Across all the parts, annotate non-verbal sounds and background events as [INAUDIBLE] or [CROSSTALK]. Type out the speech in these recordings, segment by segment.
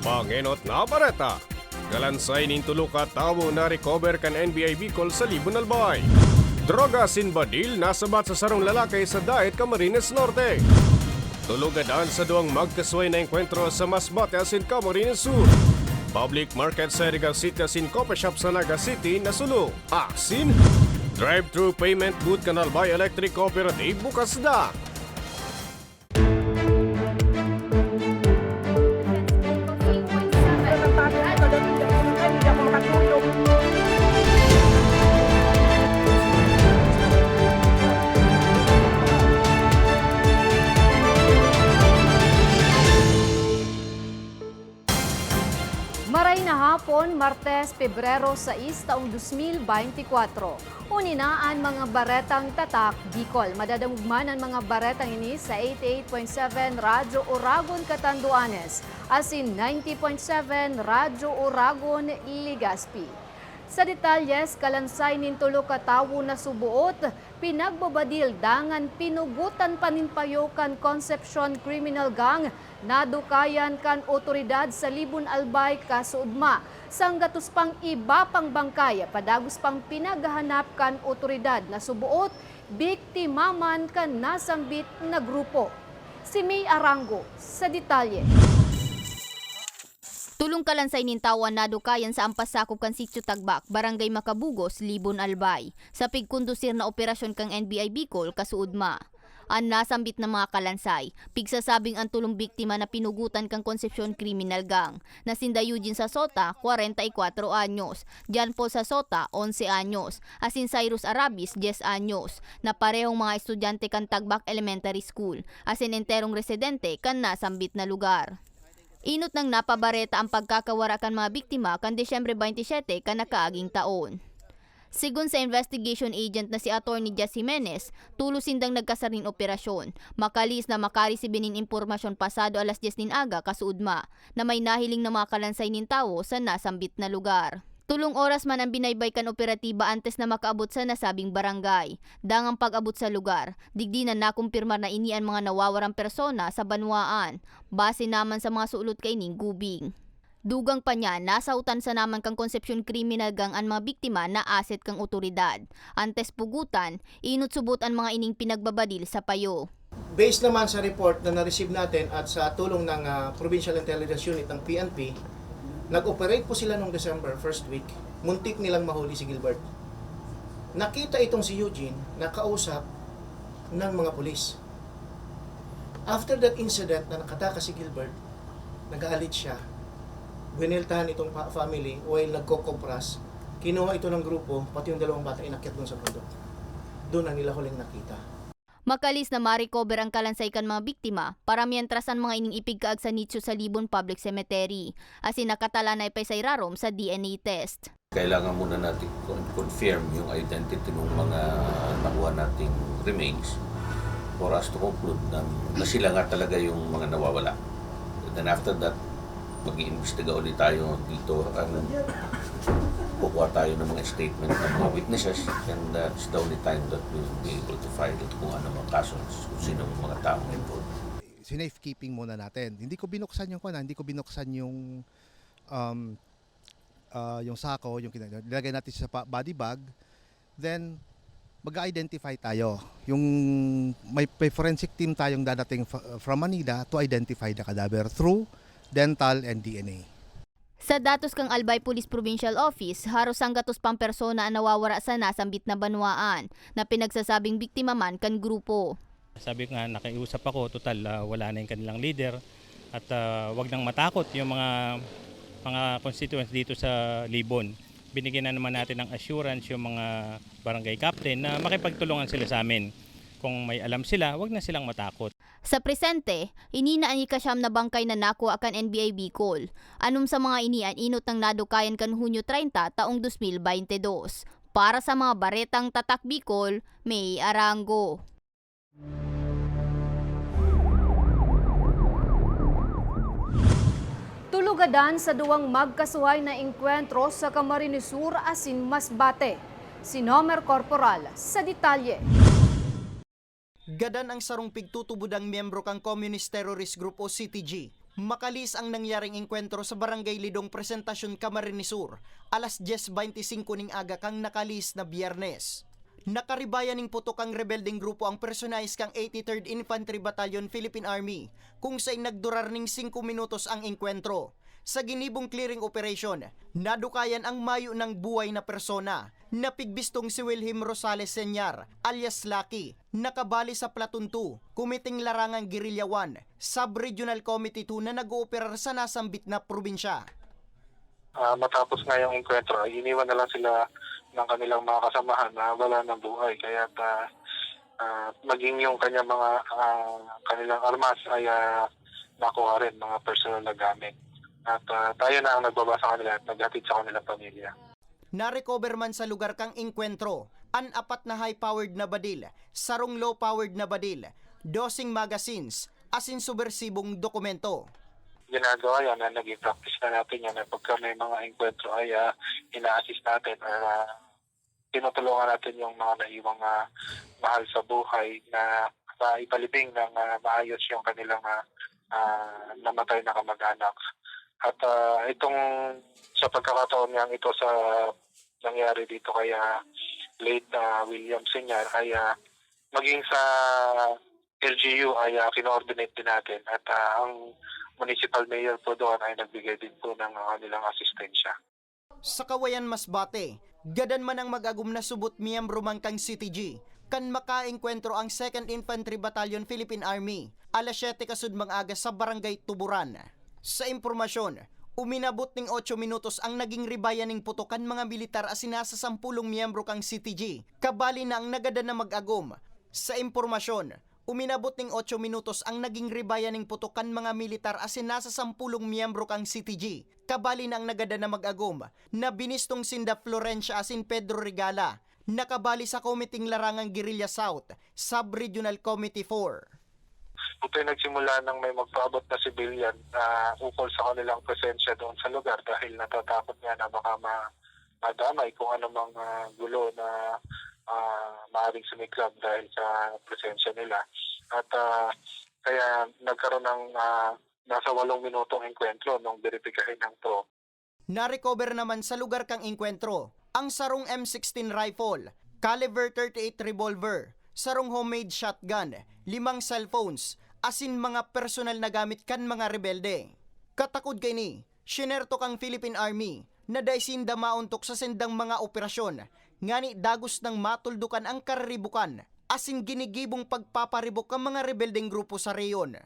Napangenot na bareta. Galansay nin tulo ka tawo na recover kan NBI Bicol sa Libon Albay. Droga sinbadil nasabat sa sarong lalaki sa Daet Camarines Norte. Tulugadaan sa duwang magkasway na enkwentro sa Masbate asin Camarines Sur. Public market sa Regal City asin Copa Shop sa Naga City na sulo. Asin, drive-thru payment booth kanal by Electric Cooperative bukas na. Maray na hapon, Martes, Pebrero 6, taong 2024. Uninaan mga baretang tatak, Bicol. Madadamugman ang mga baretang ini sa 88.7 Radyo Oragon, Catanduanes. Asin 90.7 Radyo Oragon, Ligaspi. Sa detalyes, kalansay nin tulo ka tawo na subuot, pinagbabadil dangan pinugutan paninpayo kan Concepcion Criminal Gang, nadukayan kan otoridad sa Libon Albay kasuudma. Sanggatos pang iba pang bangkay, padagos pang pinaghahanap kan otoridad na subuot, biktima man kan nasambit na grupo. Si May Arango sa detalye. Tulong kalansay nintawan na dukayan sa ampasakop kan sitio Tagbak, Barangay Makabugos, Libon Albay. Sa pigkondusir na operasyon kang NBI Bicol, kasuudma. Ang nasambit na mga kalansay, pigsasabing ang tulong biktima na pinugutan kang Concepcion Criminal Gang, na sinda Eugene sa Sota, 44 anyos, Jan Paul sa Sota, 11 anyos, asin Cyrus Arabis, 10 anyos, na parehong mga estudyante kan Tagbak Elementary School, asin enterong residente kan nasambit na lugar. Inot ng napabareta ang pagkakawara kan mga biktima kan Desyembre 27 kan nakaaging taon. Sigun sa investigation agent na si Attorney Jess Jimenez, tulo sindang nagkasarin operasyon. Makalis na makarisibin nin impormasyon pasado alas 10 nin aga kasuudma na may nahiling na mga kalansay nin tawo sa nasambit na lugar. Tulong oras man ang binaybay kan operatiba antes na makaabot sa nasabing barangay. Dangang pag-abot sa lugar, digdi na nakumpirma na ini ang mga nawawarang persona sa banwaan, base naman sa mga sulot kay ning gubing. Dugang pa niya, nasautan sa naman kang Concepcion Criminal Gang ang mga biktima na asset kang otoridad. Antes pugutan, inut subot ang mga ining pinagbabadil sa payo. Based naman sa report na na-receive natin at sa tulong ng ah, Provincial Intelligence Unit ng PNP, nag-operate po sila noong December first week. Muntik nilang mahuli si Gilbert. Nakita itong si Eugene na kausap ng mga pulis. After that incident na nakatakas si Gilbert, nag-aalit siya. Winiltahan itong family while nagkokopras. Kinuha ito ng grupo, pati yung dalawang bata inakyat doon sa bundok. Doon na nila huling nakita. Makalis na ma-recover ang kalansay kan mga biktima para mientras ang mga ining ipigkaag sa nicho sa Libon Public Cemetery. Asin nakatala na ipay rarom sa DNA test. kailangan muna natin con- confirm yung identity ng mga nakuha nating remains for us to conclude na, na sila nga talaga yung mga nawawala. And then after that, mag-iimbestiga ulit tayo dito ang kukuha tayo ng mga statement ng mga witnesses and that's the only time that we will be able to find it kung ano mga kaso, kung sino mga taong involved. sinafekeeping muna natin. Hindi ko binuksan yung kuna, hindi ko binuksan yung um, ah, yung sako, yung kina- nilagay natin sa body bag. Then mag-identify tayo. Yung may, forensic team tayong dadating from Manila to identify the cadaver through dental and DNA. Sa datos kang Albay Police Provincial Office, haros ang gatos pang persona ang nawawara sa nasambit na banwaan na pinagsasabing biktima man kan grupo. Sabi ko nga, nakiusap ako, total ah, wala na yung kanilang leader at ah, wag nang matakot yung mga mga constituents dito sa Libon. Binigyan na naman natin ng assurance yung mga barangay captain na makipagtulungan sila sa amin. Kung may alam sila, wag na silang matakot. Sa presente, ininaan ni kasyam na bangkay na nakuha kan NBA Bicol. Anum sa mga inian inot ng nadukayan kan Hunyo 30 taong 2022. Para sa mga baretang tatak Bicol, may Arango. Tulugadan sa duwang magkasuhay na engkwentro sa Camarines Sur asin Masbate. Si Nomer Corporal sa detalye. Gadan ang sarong pigtutubod ang miyembro kang Communist Terrorist Group o CTG. Makalis ang nangyaring engkwentro sa Barangay Lidong Presentasyon Camarines alas 10.25 ning aga kang nakalis na biyernes. Nakaribayan ning putok ang rebelding grupo ang personalis kang 83rd Infantry Battalion Philippine Army kung sa nagdurar ning 5 minutos ang engkwentro. Sa ginibong clearing operation, nadukayan ang mayo ng buhay na persona. Napigbistong si Wilhelm Rosales Senyar alias Lucky, nakabali sa Platoon 2, Kumiting Larangang Guerrilla 1, Sub-Regional Committee 2 na nag-ooperar sa nasambit na probinsya. Ah, matapos nga yung enkwentro, ay iniwan na lang sila ng kanilang mga kasamahan na wala ng buhay. Kaya uh, maging yung kanya mga ah, kanilang armas ay ah, nakuha rin, mga personal na gamit. At ah, tayo na ang nagbaba sa kanila at naghatid sa kanilang pamilya. Na-recover man sa lugar kang engkwentro, an apat na high-powered na badil, sarong low-powered na badil, dosing magazines, asin subversibong dokumento. Ginagawa yan na naging practice na natin yan na pagka may mga enkwentro ay ah, ina-assist natin or ah, tinutulungan natin yung mga naiwang ah, mahal sa buhay na maipalibing ng ah, maayos yung kanilang ah, ah, namatay na kamag-anak. At ah, itong sa pagkakataon niyang ito sa nangyari dito kaya late na William Senyar ay ah, maging sa LGU ay uh, kinoordinate din natin at ah, ang municipal mayor po doon ay nagbigay din po ng kanilang asistensya. Sa kawayan Masbate, gadan man ang mag-agum na subot miyembro man kang CTG, kan makaengkwentro ang 2nd Infantry Battalion Philippine Army, alas 7 kasudmang aga sa Barangay Tuburan. Sa impormasyon, uminabot ning 8 minutos ang naging ribayan ning putukan mga militar nasa 10 miyembro kang CTG, kabali na ang nagada na mag-agum. Sa impormasyon, Uminabot ning 8 minutos ang naging ribayan ning putukan mga militar nasa 10 miyembro kang CTG. Kabali na ang nagada na mag-agom na binistong sinda Florencia asin Pedro Regala. Nakabali sa Komiting Larangang Guerrilla South, Sub-Regional Committee 4. Ay nagsimula nang may magpaabot na civilian na ukol sa kanilang presensya doon sa lugar dahil natatakot nga na baka ma madamay kung ano mang ah, gulo na uh, maaaring sumiklab dahil sa presensya nila. At ah, kaya nagkaroon ng ah, nasa walong minutong enkwentro nung verifikahin ng to. Na-recover naman sa lugar kang engkwentro ang sarong M16 rifle, caliber 38 revolver, sarong homemade shotgun, limang cellphones, asin mga personal na gamit kan mga rebelde. Katakod kay ni, sinerto kang Philippine Army na daisinda mauntok sa sendang mga operasyon, ngani dagos ng matuldukan ang kariribukan, asin ginigibong pagpaparibok ang mga rebeldeng grupo sa reyon.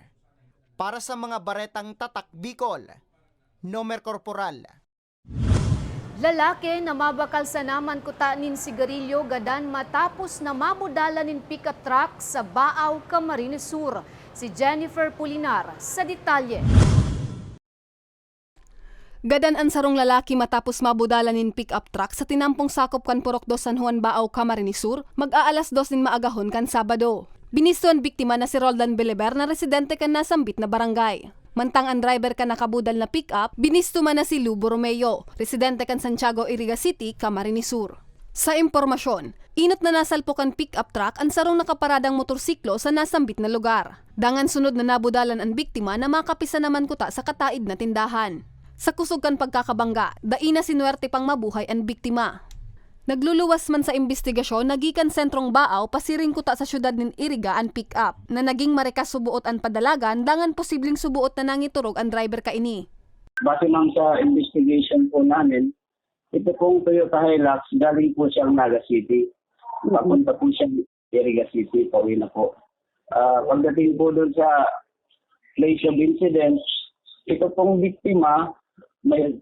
Para sa mga baretang tatak Bicol, Nomer Corporal, Lalaki na mabakal sa naman kutanin sigarilyo gadan matapos na mabudala nin pickup truck sa Baaw, Camarines Sur. Si Jennifer Pulinar sa detalye. Gadan ang sarong lalaki matapos mabudala nin pick-up truck sa tinampong sakop kan Purok do San Juan Baaw, Camarines Sur, mag-aalas dos din maagahon kan Sabado. Binisto ang biktima na si Roldan Beleber na residente kan nasambit na barangay. Mantang ang driver ka nakabudal na pick-up, binisto man na si Lubo Romeo, residente kan Santiago Iriga City, Camarines Sur. Sa impormasyon, inot na nasalpukan pick-up truck ang sarong nakaparadang motorsiklo sa nasambit na lugar. Dangan sunod na nabudalan ang biktima na makapisa naman kuta sa kataid na tindahan. Sa kusog kan pagkakabangga, daina sinuwerte pang mabuhay ang biktima. Nagluluwas man sa investigasyon, nagikan sentrong Baaw pasiring kuta sa syudad nin Iriga ang pick-up na naging marikas subuot ang padalagan dangan posibleng subuot na nangiturog ang driver ka ini. Base lang sa investigation po namin, ito pong Toyota Hilux, galing po siyang Naga City. Papunta po siyang Iriga City, pauwi na po. Ah, pagdating po doon sa place of incident, ito pong biktima, may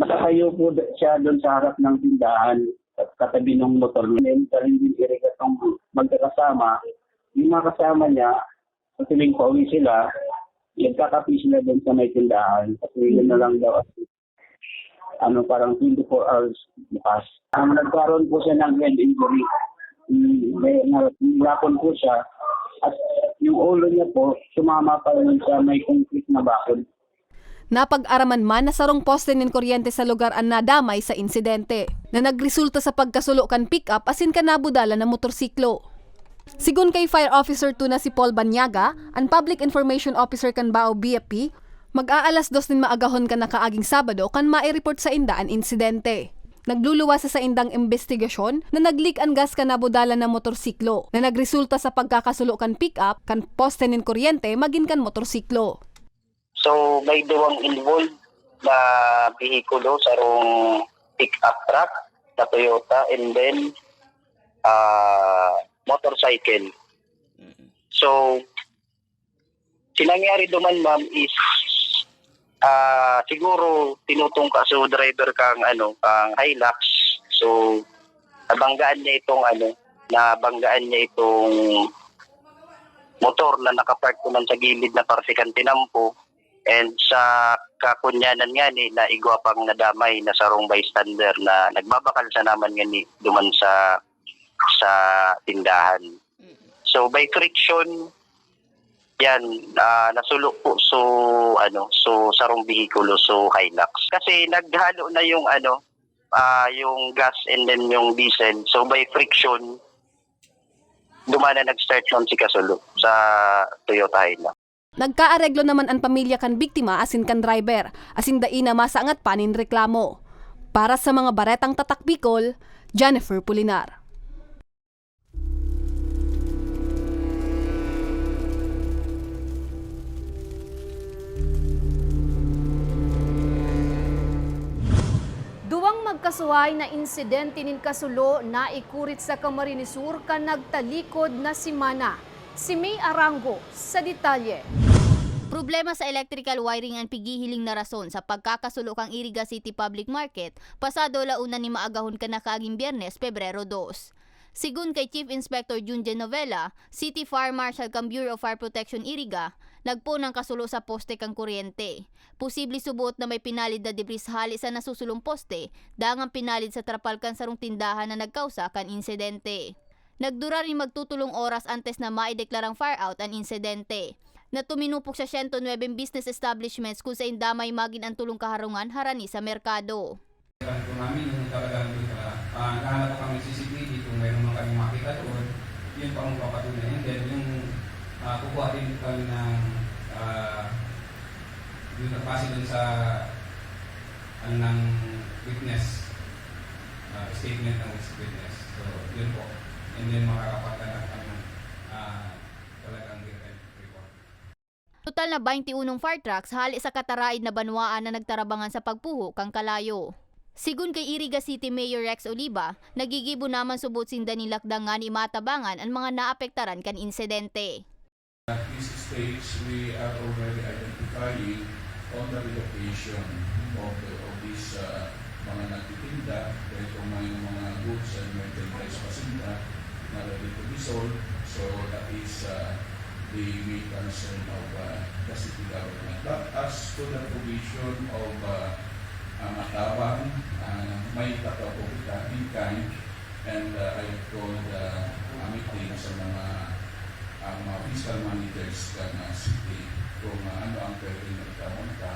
nakatayo po siya doon sa harap ng tindahan at katabi ng motor. Galing din Iriga itong magkakasama. Yung mga kasama niya, sa tuwing pauwi sila, nagkakapi sila doon sa may tindahan kasi yun na lang daw ano parang 24 hours bukas. Ang nagkaroon po siya ng head injury. May nalapon po siya at yung ulo niya po sumama pa rin sa may concrete na bakod. Napag-araman man na sarong poste nin kuryente sa lugar ang nadamay sa insidente na nagresulta sa pagkasulo kan pick-up asin ka nabudala na motorsiklo. Sigun kay Fire Officer 2 na si Paul Banyaga, ang Public Information Officer kan Bao BFP, Mag-aalas dos din maagahon ka na kaaging Sabado kan mai-report sa inda an insidente. Nagluluwas sa indang investigasyon na naglik ang gas ka nabudala na motorsiklo na nagresulta sa pagkakasulo kan pick-up kan poste nin kuryente magin kan motorsiklo. So may duwang involved na vehikulo sa rong pick-up truck na Toyota and then uh, motorcycle. So sinangyari duman ma'am is ah siguro tinutungka so driver kang ano kang Hilux so nabanggaan niya itong ano nabanggaan niya itong motor na nakapark naman sa gilid na parsikan tinampo and sa kakunyanan nga ni na igwa pang nadamay na sarong bystander na nagbabakal sa naman nga ni duman sa sa tindahan. So by friction yan ah, nasulok po so ano so sarong bihikulo so Hilux. Kasi naghalo na yung ano ah, yung gas and then yung diesel. So by friction dumana nag-start nun si Kasulo sa Toyota Hilux. Nagkaareglo naman ang pamilya kan biktima asin kan driver, asin daina masangat panin reklamo. Para sa mga baretang tatak Bicol, Jennifer Pulinar. Duwang magkasuhay na insidente nin kasulo na ikurit sa Camarines Sur kan nagtalikod na si Mana. Si May Arango sa detalye. Problema sa electrical wiring ang pigihiling na rason sa pagkakasulo kang Iriga City Public Market pasado launa ni maagahon ka na kaaging biyernes, Pebrero 2. Sigun kay Chief Inspector Jun Genovela, City Fire Marshal kang Bureau of Fire Protection Iriga, nagpo ng kasulo sa poste kang kuryente. Posible subuot na may pinalid na debris hali sa nasusulong poste, dangang pinalid sa trapal kan sarong tindahan na nagkausa kan insidente. Nagdura rin magtutulong oras antes na maideklarang fire out ang insidente na tuminupok sa 109 business establishments kung sa indamay magin ang tulong kaharungan harani sa merkado. Po namin yung talagang uh, nahanap kami CCTV kung mayroon man kami makita doon, yun pa ang papatunay. And then yung uh, kukuha din kami ng uh, yung nagpasi dun sa ano ng witness, uh, statement ng witness. So yun po. And then makakapagtanap kami ng uh, talagang written report. Total na 21 fire trucks hali sa kataraid na banwaan na nagtarabangan sa pagpuho kang kalayo. Sigun kay Iriga City Mayor Rex Oliva, nagigibo naman subot sinda ni lakdangan imatabangan ang mga naapektaran kan insidente. At this stage, we are already identifying on the relocation of, the, of these uh, mga nagtitinda, kung may mga goods and na ready to. So that is uh, the main concern of uh, the city government. But as to the provision of uh, uh, matabang, uh, may kita in kind, and uh, I called uh, a meeting sa mga ang mga fiscal managers ka na city kung uh, ano ang pwede nagkamon ka.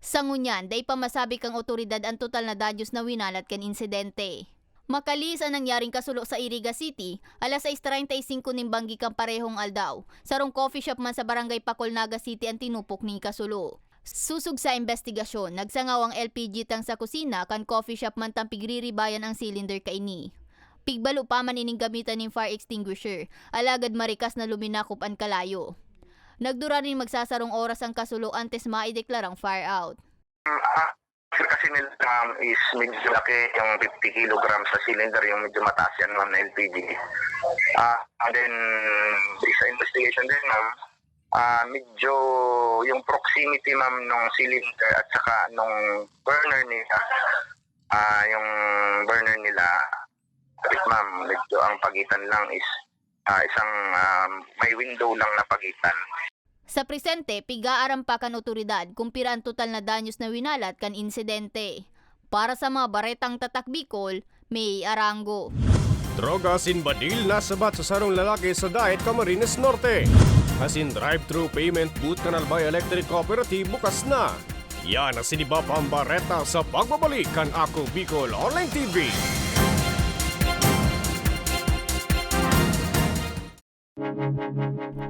Sa ngunyan, day pa masabi kang otoridad ang total na dadyos na winalat kan insidente. Makalis ang nangyaring kasulo sa Iriga City, alas 6.35 ning banggi kang parehong aldaw. Sarong coffee shop man sa barangay Pacolnaga City ang tinupok ni kasulo. Susug sa investigasyon, nagsangaw ang LPG tang sa kusina kan coffee shop man tang pigriribayan ang cylinder kaini. Pigbalo pa man ining gamitan ng fire extinguisher, alagad marikas na luminakop ang kalayo. Nagdura rin magsasarong oras ang kasulo antes maideklarang fire out. Kasi nila um, is medyo laki yung 50 kilograms sa cylinder, yung medyo mataas yan ma'am na LPG. Ah, and then, sa investigation din ma'am, ah medyo yung proximity ma'am nung cylinder at saka nung burner nila, ah yung burner nila, is ma'am, medyo ang pagitan lang is ah, isang um, may window lang na pagitan. Sa presente, pigaaram pa kan otoridad kung pira ang total na danyos na winalat kan insidente. Para sa mga baretang tatak Bicol, may Arango. Droga sinbadil nasabat sa sarong lalaki sa Diet Camarines Norte. Asin drive-thru payment booth Canal Bay Electric Cooperative bukas na. Yan ang siniba pambareta sa pagbabalik kan Ako Bicol Online TV.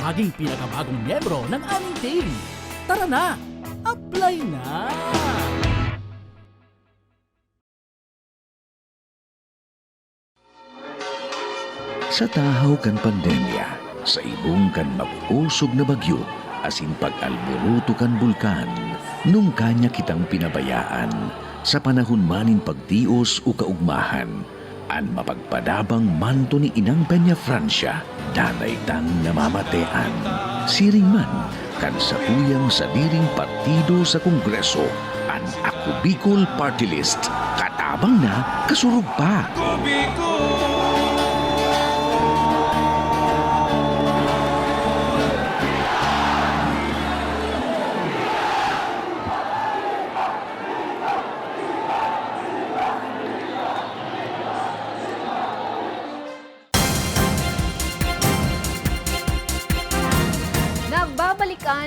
maging pinakabagong miyembro ng aming team. Tara na! Apply na! Sa tahaw kan pandemya, sa ibong kan mabuusog na bagyo, asin pag-alburuto kan bulkan, nung kanya kitang pinabayaan, sa panahon manin pagtios o kaugmahan, an mapagpadabang manto ni Inang Peña Francia, danay tang namamatean. Siring man, kan sa diring partido sa Kongreso, an Ako Bicol Party List, katabang na kasurug pa. Nagbabalikan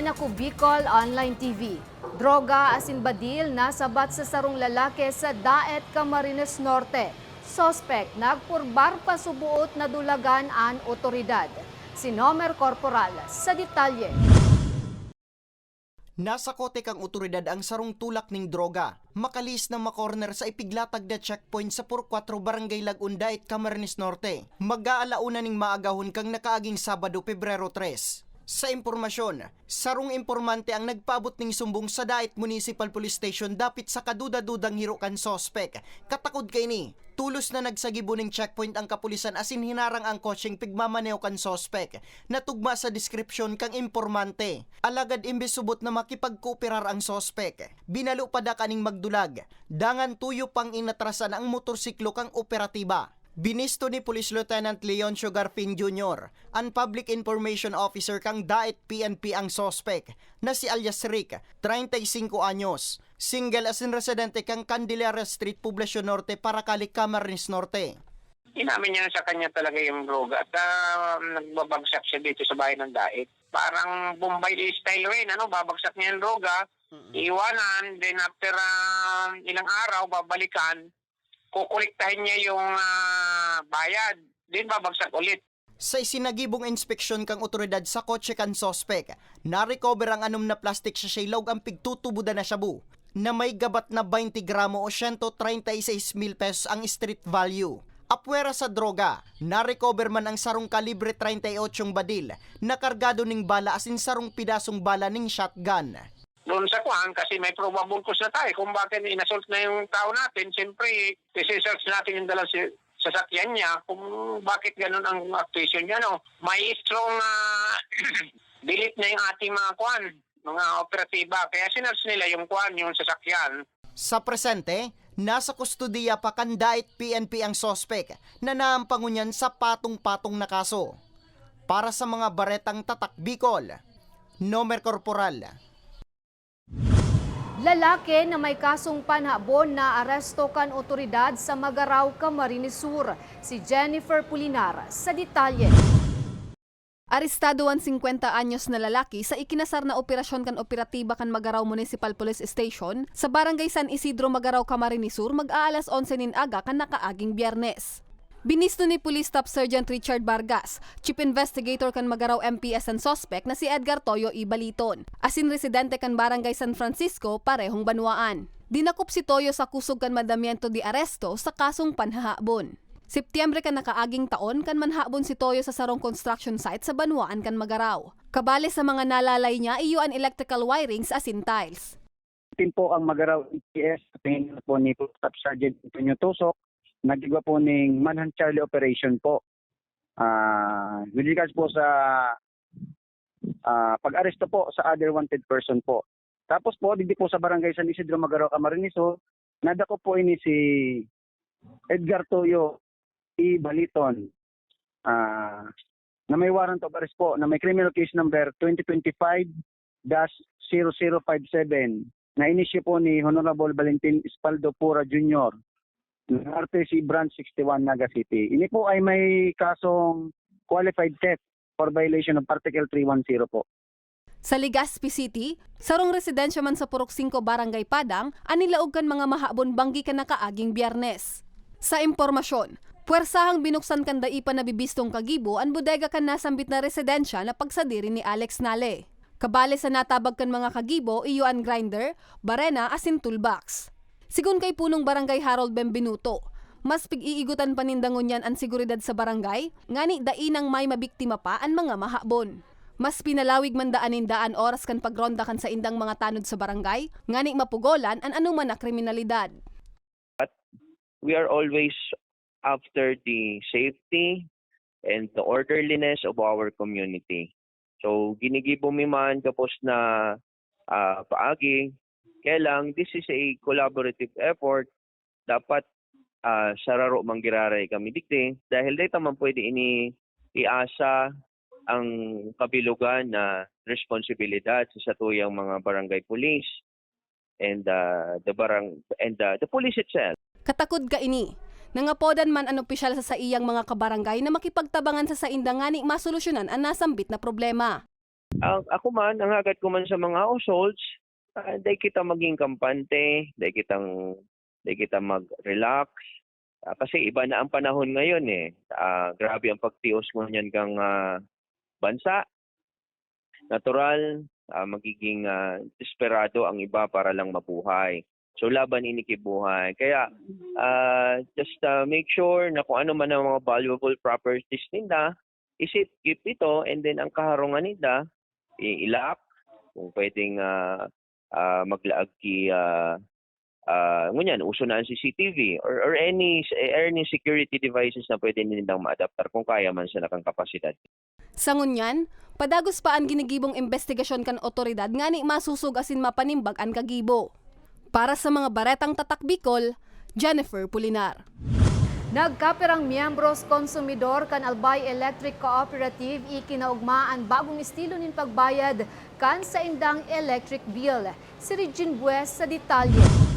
ako Bicol Online TV. Droga asin badil nasabat sa sarong lalaki sa Daet Camarines Norte. Sospek nagpurbar pa subuot na dulagan an otoridad. Si Nomer Corporal sa detalye. Nasa kote kang otoridad ang sarong tulak ning droga. Makalis na makorner sa ipiglatag na checkpoint sa Pur 4 Barangay Lagunda at Camarines Norte. Mag-aalauna ning maagahon kang nakaaging Sabado, Pebrero 3. Sa impormasyon, sarong impormante ang nagpabot ning sumbong sa Dait Municipal Police Station dapit sa kaduda-dudang hirukan sospek. Katakod kay ni, tulos na nagsagibo ning checkpoint ang kapulisan asin hinarang ang kotseng pigmamaneo kan sospek. Natugma sa description kang informante. Alagad imbes subot na makipagkooperar ang sospek. Binalo pa da kaning magdulag. Dangan tuyo pang inatrasan ang motorsiklo kang operatiba. Binisto ni Police Lieutenant Leoncio Garfin Jr., ang Public Information Officer kang Daet PNP ang sospek na si alias Rick, 35 anyos, single as in residente kang Candelaria Street, Poblacion Norte, Paracali, Camarines Norte. Inamin niya sa kanya talaga yung droga at ah, nagbabagsak siya dito sa bahay ng Daet. Parang Bombay style rin, ano, babagsak niya yung droga, iwanan, then after ah, ilang araw, babalikan, kukuliktahin niya yung ah, bayad, then babagsak ulit. Sa isinagibong inspeksyon kang otoridad sa kotse kan sospek, na-recover ang anom na plastic sa shaylog ang pigtutubuda na shabu na may gabat na 20 gramo o 136 mil pesos ang street value. Apwera sa droga, na-recover man ang sarong kalibre 38 badil na kargado ning bala asin sarong pidasong bala ning shotgun. Doon sa kuhan, kasi may probable cause na tayo kung bakit inassault na yung tao natin, siyempre, isi-search natin yung dalang si- sasakyan niya kung bakit ganun ang actuation niya. No? May strong uh, [CLEARS THROAT] delete na yung ating mga kuhan, mga operatiba. Kaya sinerch nila yung kuhan, yung sasakyan. Sa presente, nasa kustudiya pa kandait PNP ang sospek na naampangunyan sa patong-patong na kaso. Para sa mga baretang tatak Bicol, Nomer Corporal, Lalaki na may kasong panhabon na aresto kan otoridad sa Magaraw, Camarines Sur. Si Jennifer Pulinar sa detalye. Arestado ang 50 anyos na lalaki sa ikinasar na operasyon kan operatiba kan Magaraw Municipal Police Station sa Barangay San Isidro Magaraw Camarines Sur mag-aalas 11 nin aga kan nakaaging biyernes. Binisto ni Police Staff Sergeant Richard Vargas, Chief Investigator kan Magaraw MPS ang suspect na si Edgar Toyo Ibaliton, asin residente kan Barangay San Francisco, parehong banwaan. Dinakop si Toyo sa kusog kan mandamiento di aresto sa kasong panhahabon. Setyembre kan nakaaging taon kan manhabon si Toyo sa sarong construction site sa Banwaan kan Magaraw. Kabale sa mga nalalay niya iyuan electrical wirings asin tiles. Team po ang Magaraw EPS, tingin po ni Staff Sergeant Antonio Tusok, nagigwa po ng Manhunt Charlie Operation po. Ah, with po sa ah, pag-aresto po sa other wanted person po. Tapos po, hindi po sa Barangay San Isidro Magaraw Camarines Sur, nadako po ini si Edgar Toyo E. Baliton ah, na may warrant of arrest po na may criminal case number 2025-0057 na inisyo po ni Honorable Valentin Espaldo Pura Jr. ng RTC Branch 61 Naga City. Ini po ay may kasong qualified theft for violation of Article 310 po. Sa Legazpi City, sarong residensya man sa Purok 5 Barangay Padang, anilaog kan mga mahabon banggi kan nakaaging biyernes. Sa impormasyon, puwersahang binuksan kan daipa na bibistong kagibo ang bodega kan nasambit na residensya na pagsadiri ni Alex Nale. Kabale sa natabag kan mga kagibo, iyuan grinder, barena asin toolbox. Sigun kay punong barangay Harold Benvenuto, mas pig-iigutan panindangon yan ang seguridad sa barangay, ngani dainang may mabiktima pa ang mga mahabon. Mas pinalawig man daanin daan oras kan pagronda kan sa indang mga tanod sa barangay, ngani mapugolan an anuman na kriminalidad. we are always after the safety and the orderliness of our community. So ginigibo mi man kapos na ah, paagi, kaya lang this is a collaborative effort. Dapat ah, sararo manggiraray kami dikti dahil dito man pwede ini iasa ang kabilugan na responsibilidad sa satuyang mga barangay police and uh, the barang and uh, the police itself. Katakod ka ini. Nangapodan man ang opisyal sa sa iyang mga kabarangay na makipagtabangan sa sa indangani masolusyonan ang nasambit na problema. Ang ako man, ang agad ko man sa mga households, uh, dahil kita maging kampante, dahil kitang dahil kita mag-relax. Ah, kasi iba na ang panahon ngayon eh. Ah, grabe ang pagtios mo niyan kang ah, bansa. Natural, ah, magiging ah, desperado ang iba para lang mabuhay. So laban ini kibuhay. Kaya ah, just ah, make sure na kung ano man ang mga valuable properties ninda, isip keep ito and then ang kaharungan ninda ilak kung pwedeng ah, ah, maglaag ki ah, ah, ngunyan uso na ang CCTV or or any any security devices na pwede nilang ma-adaptar kung kaya man sa nakang kapasidad. Sa ngunyan, padagos pa ang ginigibong investigasyon kan otoridad ngani masusug asin mapanimbag ang kagibo. Para sa mga baretang tatak Bicol, Jennifer Pulinar. Nagkapirang miyembros konsumidor kan Albay Electric Cooperative ikinaugmaan bagong estilo nin pagbayad kan sa indang electric bill. Si Regine Bues sa detalye.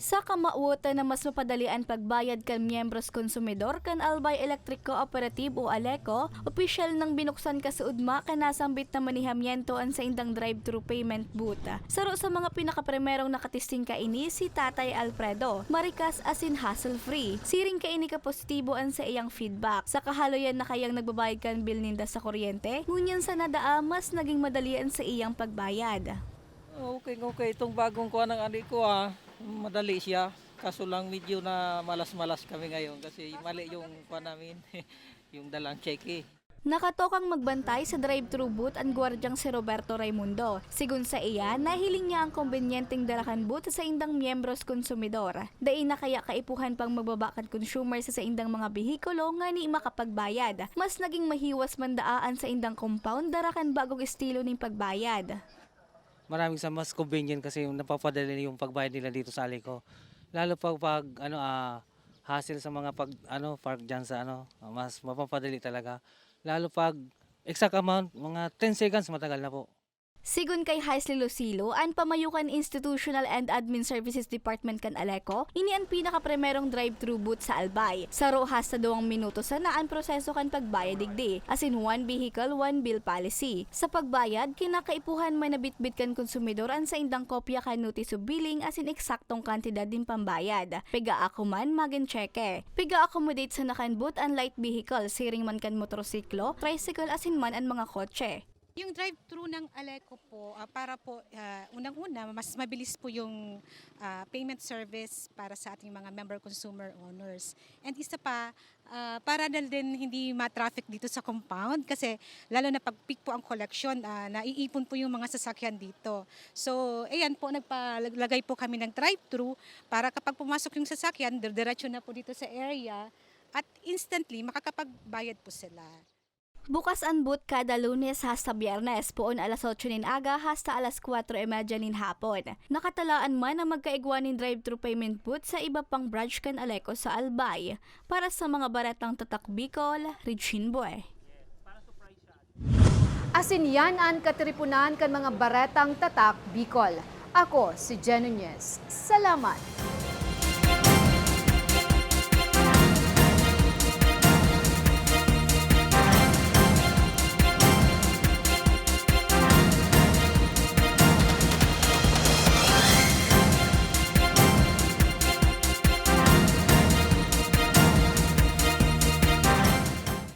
Sa kamautan na mas mapadalian pagbayad kan miyembros konsumidor kan Albay Electric Cooperative o ALECO, opisyal nang binuksan ka sa udma kan nasambit na manihamiento an sa indang drive-thru payment booth. Saro sa mga pinakaprimerong nakatisting ka ini si Tatay Alfredo, marikas asin hassle-free. Siring ka ini ka positibo an sa iyang feedback. Sa kahaloyan na kayang nagbabayad kan bill ninda sa kuryente, ngunyan sa nadaa mas naging madalian sa iyang pagbayad. Okay, okay. Itong bagong kuha ng adik ko ah, madali siya. Kaso lang medyo na malas-malas kami ngayon kasi mali yung kuha namin, [LAUGHS] yung dalang cheque. Nakatokang magbantay sa drive-thru booth ang gwardyang si Roberto Raimundo. Sigun sa iya, nahiling niya ang kombinyenteng dalakan booth sa indang miyembros konsumidor. Dai na kaya kaipuhan pang magbabakan consumer sa sa indang mga bihikulo nga ni makapagbayad. Mas naging mahiwas mandaan sa indang compound darakan bagong estilo ng pagbayad. Maraming sa mas convenient kasi yung napapadali yung pagbayad nila dito sa Alico. Lalo pag pag ano ah hassle sa mga pag ano park diyan sa ano, mas mapapadali talaga. Lalo pag exact amount mga 10 seconds matagal na po. Sigun kay Heisley Lucilo, ang Pamayukan Institutional and Admin Services Department kan Aleco, ini ang pinaka-primerong drive-thru booth sa Albay. Sa rohas sa duwang minuto sa naan proseso kan pagbayad digdi, as in one vehicle, one bill policy. Sa pagbayad, kinakaipuhan man nabitbit kan konsumidor ang sa indang kopya kan notice of billing as in eksaktong kantidad din pambayad. Piga ako man magin cheque. Piga accommodate sa nakan booth ang light vehicle, siring man kan motorsiklo, tricycle as in man ang mga kotse. Yung drive-thru ng Aleco po, ah, para po, ah, unang-una, mas mabilis po yung ah, payment service para sa ating mga member consumer owners. And isa pa, ah, para na din hindi ma-traffic dito sa compound kasi lalo na pag peak po ang collection, ah, naiipon po yung mga sasakyan dito. So, ayan po, nagpalagay po kami ng drive-thru para kapag pumasok yung sasakyan, diretso na po dito sa area at instantly makakapagbayad po sila. Bukas ang boot kada lunes hasta biyernes poon alas 8 nin aga hasta alas 4.30 nin hapon. Nakatalaan man ang magkaigwanin drive-thru payment booth sa iba pang branch kan Aleco sa Albay. Para sa mga baratang tatak Bicol, Boy. Asin yan ang katripunan kan mga baretang tatak Bicol. Ako si Jen Nunez. Salamat!